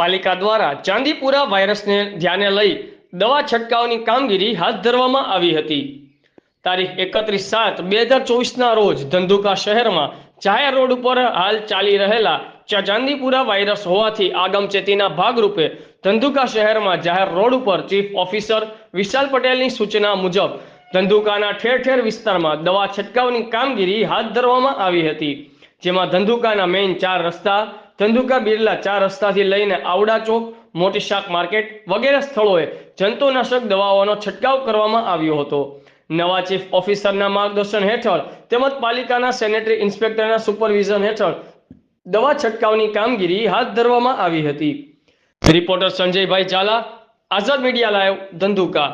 પાલિકા દ્વારા ચાંદીપુરા વાયરસને ધ્યાને લઈ દવા છંટકાવની કામગીરી હાથ ધરવામાં આવી હતી. તારીખ એકત્રીસ સાત બે હજાર ચોવીસના રોજ ધંધુકા શહેરમાં જાહેર રોડ ઉપર હાલ ચાલી રહેલા ચાંદીપુરા વાયરસ હોવાથી આગમચેતીના ભાગરૂપે ધંધુકા શહેરમાં જાહેર રોડ ઉપર ચીફ ઓફિસર વિશાલ પટેલની સૂચના મુજબ ધંધુકાના ઠેર ઠેર વિસ્તારમાં દવા છંટકાવની કામગીરી હાથ ધરવામાં આવી હતી. જેમાં ધંધુકાના મેઇન ચાર રસ્તા ધંધુકા બિરલા ચાર રસ્તાથી લઈને આવડા ચોક, મોટી શાક માર્કેટ વગેરે સ્થળોએ જંતુનાશક દવાઓનો છંટકાવ કરવામાં આવ્યો હતો. નવા ચીફ ઓફિસરના માર્ગદર્શન હેઠળ તેમજ પાલિકાના સેનેટરી ઇન્સ્પેક્ટરના સુપરવિઝન હેઠળ દવા છંટકાવની કામગીરી હાથ ધરવામાં આવી હતી. Reporter Sanjaybhai Zala, Azad media live, Dhandhuka.